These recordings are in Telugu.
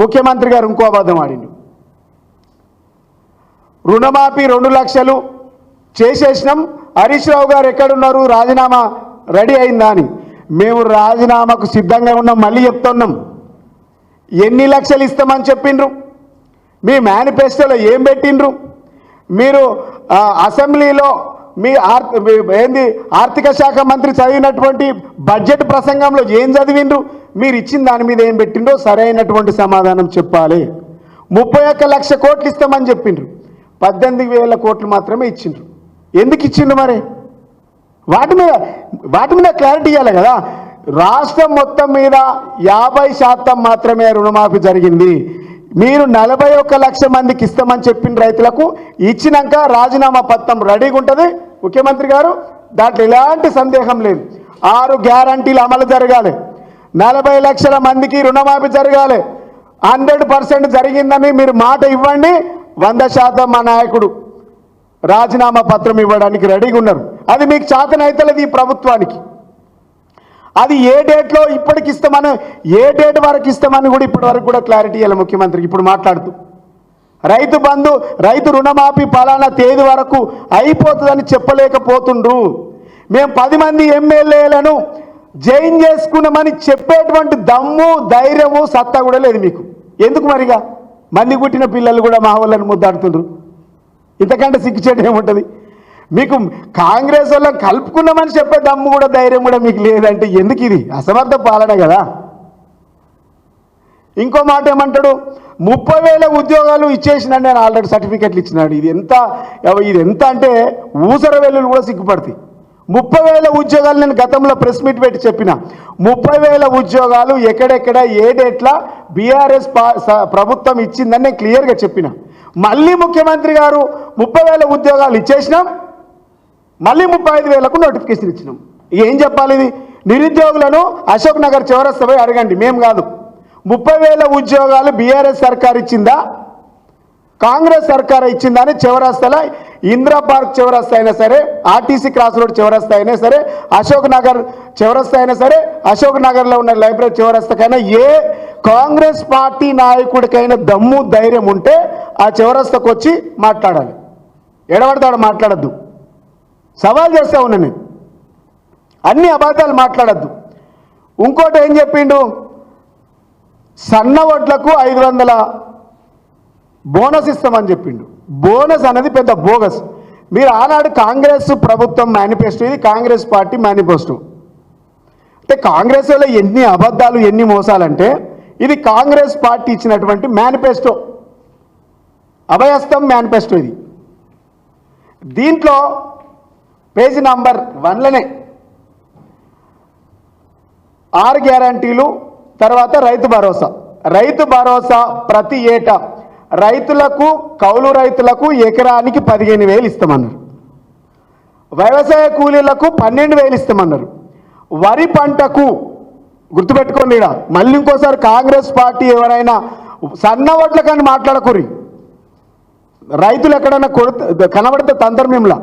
ముఖ్యమంత్రి గారు ఇంకో అబద్ధం ఆడిండు. రుణమాఫీ రెండు లక్షలు చేసేసినాం. హరీష్ రావు గారు ఎక్కడున్నారు? రాజీనామా రెడీ అయిందా అని. మేము రాజీనామాకు సిద్ధంగా ఉన్నాం మళ్ళీ చెప్తున్నాం. ఎన్ని లక్షలు ఇస్తామని చెప్పిండ్రు? మీ మేనిఫెస్టోలో ఏం పెట్టిండ్రు? మీరు అసెంబ్లీలో మీ ఆర్ ఏంది ఆర్థిక శాఖ మంత్రి చదివినటువంటి బడ్జెట్ ప్రసంగంలో ఏం చదివిండ్రు? మీరు ఇచ్చిన దాని మీద ఏం పెట్టిండ్రో సరైనటువంటి సమాధానం చెప్పాలి. ముప్పై ఒక్క లక్ష కోట్లు ఇస్తామని చెప్పిండ్రు. పద్దెనిమిది వేల కోట్లు మాత్రమే ఇచ్చిండ్రు. ఎందుకు ఇచ్చిండ్రు మరి? వాటి మీద వాటి మీద క్లారిటీ ఇవ్వాలి కదా. రాష్ట్రం మొత్తం మీద యాభై శాతం మాత్రమే రుణమాఫీ జరిగింది. మీరు నలభై ఒక్క లక్ష మందికి ఇస్తామని చెప్పిన రైతులకు ఇచ్చినాక రాజీనామా పత్రం రెడీగా ఉంటుంది ముఖ్యమంత్రి గారు దాంట్లో ఎలాంటి సందేహం లేదు. ఆరు గ్యారంటీలు అమలు జరగాలి. నలభై లక్షల మందికి రుణమాఫీ జరగాలి. హండ్రెడ్ పర్సెంట్ జరిగిందని మీరు మాట ఇవ్వండి. వంద శాతం మా నాయకుడు రాజీనామా పత్రం ఇవ్వడానికి రెడీగా ఉన్నారు. అది మీకు చేతనైతలేదు ఈ ప్రభుత్వానికి. అది ఏ డేట్లో ఇప్పటికి ఇస్తామని ఏ డేట్ వరకు ఇస్తామని కూడా ఇప్పటి వరకు కూడా క్లారిటీ ఇవ్వాలి ముఖ్యమంత్రికి. ఇప్పుడు మాట్లాడుతూ రైతు బంధు రైతు రుణమాఫీ పలానా తేదీ వరకు అయిపోతుందని చెప్పలేకపోతుండ్రు. మేము పది మంది ఎమ్మెల్యేలను జైన్ చేసుకున్నామని చెప్పేటువంటి దమ్ము ధైర్యము సత్తా కూడా లేదు మీకు. ఎందుకు మరిగా? మంది పుట్టిన పిల్లలు కూడా మా వాళ్ళని ముద్దాడుతుండ్రు. ఇంతకంటే సిగ్గుచేట ఏముంటుంది? మీకు కాంగ్రెస్ వాళ్ళని కలుపుకున్నామని చెప్పే దమ్ము కూడా ధైర్యం కూడా మీకు లేదంటే ఎందుకు ఇది? అసమర్థ పాలన కదా. ఇంకో మాట ఏమంటాడు? ముప్పై వేల ఉద్యోగాలు ఇచ్చేసినాడు నేను ఆల్రెడీ సర్టిఫికెట్లు ఇచ్చినాడు. ఇది ఎంత ఇది ఎంత అంటే ఊసర వెల్లులు కూడా సిగ్గుపడతాయి. ముప్పై వేల ఉద్యోగాలు నేను గతంలో ప్రెస్ మీట్ పెట్టి చెప్పిన. ముప్పై వేల ఉద్యోగాలు ఎక్కడెక్కడ ఏ డేట్ల బీఆర్ఎస్ ప్రభుత్వం ఇచ్చిందని నేను క్లియర్గా చెప్పిన. మళ్ళీ ముఖ్యమంత్రి గారు ముప్పై వేల ఉద్యోగాలు ఇచ్చేసినాం. మళ్ళీ ముప్పై ఐదు వేలకు నోటిఫికేషన్ ఇచ్చినాం. ఏం చెప్పాలి ఇది? నిరుద్యోగులను అశోక్ నగర్ చివరస్తపై అడగండి. మేము కాదు. ముప్పై వేల ఉద్యోగాలు బీఆర్ఎస్ సర్కార్ ఇచ్చిందా? కాంగ్రెస్ సర్కార్ ఇచ్చిందా అని చివరస్తల ఇందిరా పార్క్ చివరస్త అయినా సరే ఆర్టీసీ క్రాస్ రోడ్ చివరస్త అయినా సరే అశోక్ నగర్ చివరస్త అయినా సరే అశోక్ నగర్లో ఉన్న లైబ్రరీ చివరస్తకైనా ఏ కాంగ్రెస్ పార్టీ నాయకుడికైనా దమ్ము ధైర్యం ఉంటే ఆ చివరస్తకు వచ్చి మాట్లాడాలి. ఎడబడతాడు మాట్లాడద్దు. సవాల్ చేస్తా ఉన్నా నేను. అన్ని అబద్ధాలు మాట్లాడద్దు. ఇంకోటి ఏం చెప్పిండు? సన్న వడ్లకు ఐదు వందల బోనస్ ఇస్తామని చెప్పిండు. బోనస్ అనేది పెద్ద బోగస్. మీరు ఆనాడు కాంగ్రెస్ ప్రభుత్వం మేనిఫెస్టో ఇది కాంగ్రెస్ పార్టీ మేనిఫెస్టో అంటే కాంగ్రెస్ వల్ల ఎన్ని అబద్ధాలు ఎన్ని మోసాలంటే ఇది కాంగ్రెస్ పార్టీ ఇచ్చినటువంటి మేనిఫెస్టో అభయస్థం మేనిఫెస్టో ఇది. దీంట్లో పేజీ నంబర్ వన్లనే ఆరు గ్యారంటీలు తర్వాత రైతు భరోసా. రైతు భరోసా ప్రతి ఏటా. రైతులకు కౌలు రైతులకు ఎకరానికి పదిహేను వేలు ఇస్తామన్నారు. వ్యవసాయ కూలీలకు పన్నెండు వేలు ఇస్తామన్నారు. వరి పంటకు గుర్తుపెట్టుకోండి ఇక్కడ మళ్ళీ ఇంకోసారి కాంగ్రెస్ పార్టీ ఎవరైనా సన్న ఓట్ల కానీ మాట్లాడకూరి రైతులు ఎక్కడైనా కొడుత కనబడితే తంత్రమేంలా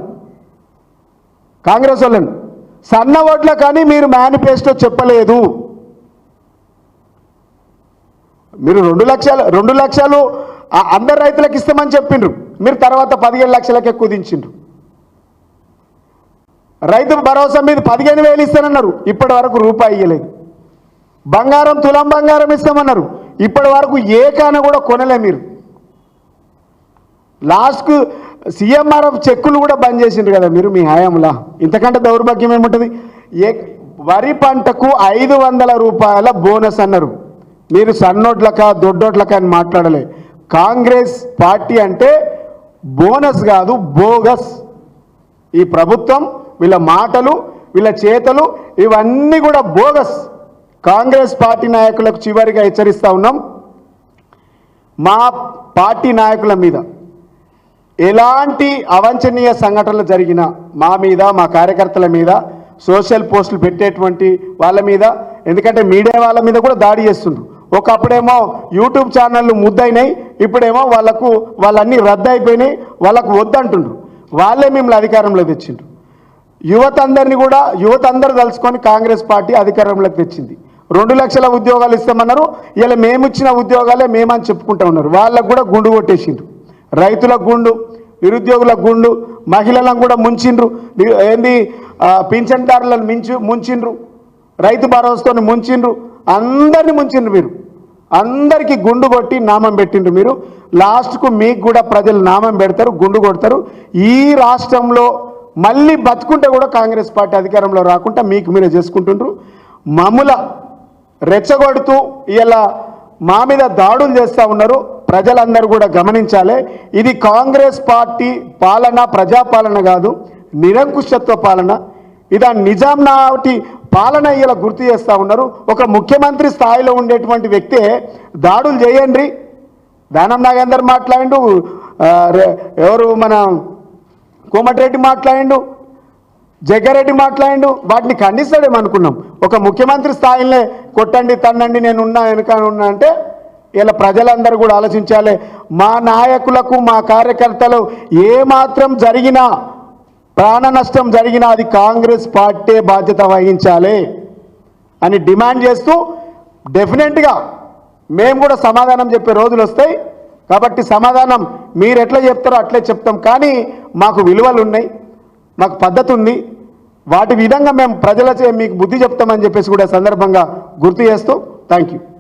కాంగ్రెస్ వాళ్ళని. సన్న ఓట్ల కానీ మీరు మేనిఫెస్టో చెప్పలేదు. మీరు రెండు లక్షలు రెండు లక్షలు అందరు రైతులకు ఇస్తామని చెప్పిండ్రు. మీరు తర్వాత పదిహేను లక్షలకే కుదించిండ్రు. రైతు భరోసా మీద పదిహేను వేలు ఇస్తానన్నారు. ఇప్పటి వరకు రూపాయి ఇవ్వలేదు బంగారం తులం బంగారం ఇస్తామన్నారు. ఇప్పటి వరకు ఏ కాన కూడా కొనలే మీరు. లాస్ట్కు సీఎంఆర్ఎఫ్ చెక్కులు కూడా బంద్ చేసిండ్రు కదా మీరు మీ హయాంలా. ఇంతకంటే దౌర్భాగ్యం ఏముంటుంది? ఏ వరి పంటకు ఐదు వందల రూపాయల బోనస్ అన్నారు. మీరు సన్నోట్లక దొడ్డోట్లక అని మాట్లాడలే. కాంగ్రెస్ పార్టీ అంటే బోనస్ కాదు బోగస్. ఈ ప్రభుత్వం వీళ్ళ మాటలు వీళ్ళ చేతలు ఇవన్నీ కూడా బోగస్. కాంగ్రెస్ పార్టీ నాయకులకు చివరిగా హెచ్చరిస్తూ ఉన్నాం. మా పార్టీ నాయకుల మీద ఎలాంటి అవాంఛనీయ సంఘటనలు జరిగినా మా మీద మా కార్యకర్తల మీద సోషల్ పోస్టులు పెట్టేటువంటి వాళ్ళ మీద ఎందుకంటే మీడియా వాళ్ళ మీద కూడా దాడి చేస్తున్నారు ఒకప్పుడేమో యూట్యూబ్ ఛానళ్ళు ముద్దయినాయి ఇప్పుడేమో వాళ్ళకు వాళ్ళన్నీ రద్దు అయిపోయినాయి వాళ్ళకు వద్దంటుండ్రు. వాళ్ళే మిమ్మల్ని అధికారంలో తెచ్చిండ్రు. యువత అందరినీ కూడా యువత అందరూ కలుసుకొని కాంగ్రెస్ పార్టీ అధికారంలోకి తెచ్చింది. రెండు లక్షల ఉద్యోగాలు ఇస్తామన్నారు ఇలా మేము ఇచ్చిన ఉద్యోగాలే మేమని చెప్పుకుంటా ఉన్నారు. వాళ్ళకు కూడా గుండు కొట్టేసిండ్రు. రైతులకు గుండు నిరుద్యోగులకు గుండు మహిళలను కూడా ముంచిండ్రు. ఏంది పింఛన్దారులను మించు ముంచిండ్రు. రైతు భరోసాతో ముంచిండ్రు. అందరిని ముంచిండ్రు మీరు. అందరికీ గుండు కొట్టి నామం పెట్టిండ్రు మీరు. లాస్ట్కు మీకు కూడా ప్రజలు నామం పెడతారు గుండు కొడతారు. ఈ రాష్ట్రంలో మళ్ళీ బతుకుంటే కూడా కాంగ్రెస్ పార్టీ అధికారంలో రాకుండా మీకు మీరే చేసుకుంటుండ్రు. మమ్ముల రెచ్చగొడుతూ ఇలా మా మీద దాడులు చేస్తూ ఉన్నారు. ప్రజలందరూ కూడా గమనించాలి. ఇది కాంగ్రెస్ పార్టీ పాలన ప్రజాపాలన కాదు నిరంకుశత్వ పాలన. ఇది నిజాం నాటి పాలన ఇలా గుర్తు చేస్తూ ఉన్నారు. ఒక ముఖ్యమంత్రి స్థాయిలో ఉండేటువంటి వ్యక్తే దాడులు చేయండి. దానం నాగేందర్ మాట్లాడిండు. ఎవరు మన కోమటిరెడ్డి మాట్లాడిండు. జగ్గారెడ్డి మాట్లాడిండు. వాటిని ఖండిస్తాడేమనుకున్నాం ఒక ముఖ్యమంత్రి స్థాయిలో కొట్టండి తన్నండి నేను ఉన్నా వెనుక ఉన్నా అంటే ఇలా ప్రజలందరూ కూడా ఆలోచించాలి. మా నాయకులకు మా కార్యకర్తలు ఏ మాత్రం జరిగినా ప్రాణ నష్టం జరిగినా అది కాంగ్రెస్ పార్టీ బాధ్యత వహించాలి అని డిమాండ్ చేస్తూ డెఫినెట్గా మేము కూడా సమాధానం చెప్పే రోజులు వస్తాయి. కాబట్టి సమాధానం మీరు ఎట్లా చెప్తారో అట్లే చెప్తాం. కానీ మాకు విలువలు ఉన్నాయి మాకు పద్ధతి ఉంది. వాటి విధంగా మేము ప్రజలచే మీకు బుద్ధి చెప్తామని చెప్పేసి కూడా సందర్భంగా గుర్తు చేస్తూ థ్యాంక్ యూ